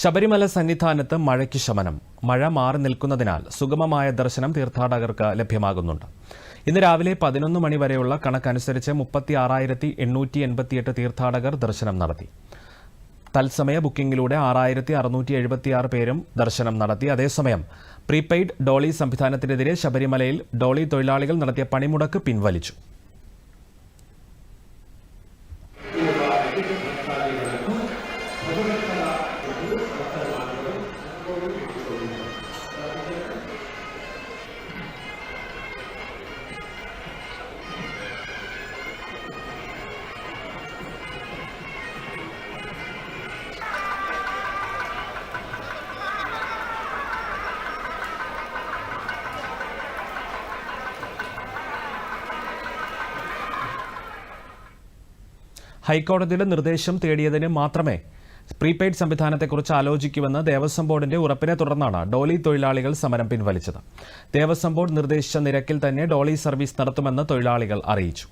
ശബരിമല സന്നിധാനത്ത് മഴയ്ക്ക് ശമനം. മഴ മാറി നിൽക്കുന്നതിനാൽ സുഗമമായ ദർശനം തീർത്ഥാടകർക്ക് ലഭ്യമാകുന്നുണ്ട്. ഇന്ന് രാവിലെ പതിനൊന്ന് മണി വരെയുള്ള കണക്കനുസരിച്ച് മുപ്പത്തി ആറായിരത്തി എണ്ണൂറ്റി എൺപത്തിയെട്ട് തീർത്ഥാടകർ ദർശനം നടത്തി. തത്സമയ ബുക്കിംഗിലൂടെ ആറായിരത്തി അറുന്നൂറ്റി എഴുപത്തിയാറ് പേരും ദർശനം നടത്തി. അതേസമയം പ്രീപെയ്ഡ് ഡോളി സംവിധാനത്തിനെതിരെ ശബരിമലയിൽ ഡോളി തൊഴിലാളികൾ നടത്തിയ പണിമുടക്ക് പിൻവലിച്ചു. ഹൈക്കോടതിയുടെ നിർദ്ദേശം തേടിയതിന് മാത്രമേ പ്രീപെയ്ഡ് സംവിധാനത്തെക്കുറിച്ച് ആലോചിക്കുമെന്ന് ദേവസ്വം ബോർഡിന്റെ ഉറപ്പിനെ തുടർന്നാണ് ഡോളി തൊഴിലാളികൾ സമരം പിൻവലിച്ചത്. ദേവസ്വം ബോർഡ് നിർദ്ദേശിച്ച നിരക്കിൽ തന്നെ ഡോളി സർവീസ് നടത്തുമെന്ന് തൊഴിലാളികൾ അറിയിച്ചു.